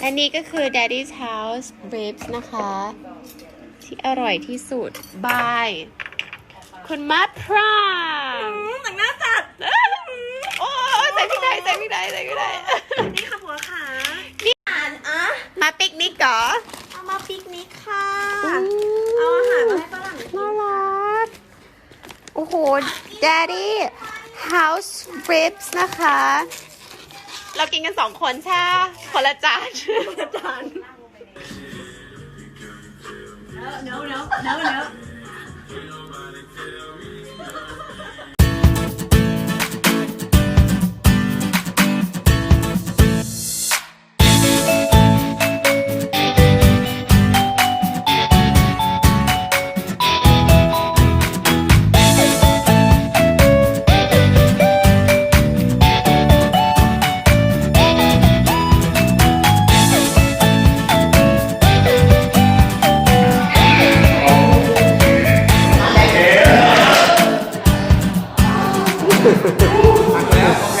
และนี่ก็คือ Daddy's House Ribs นะคะ ที่อร่อยที่สุดบายคุณมัดพรามแต่งหน้าจัดโอ้ยใส่พี่ไดใส่พี่ไดใส่พี่ไดนี่ค่ะผัวขานี่อาหารอะมาปิกนิกเหรอเอามาปิกนิกค่ะอืมเอาอาหารมาให้ฝรั่งกินน่ารักโอ้โห Daddy House Ribs นะคะ เรากินกันสองคนใช่คนละจาน อาจารย์ 呵呵呵。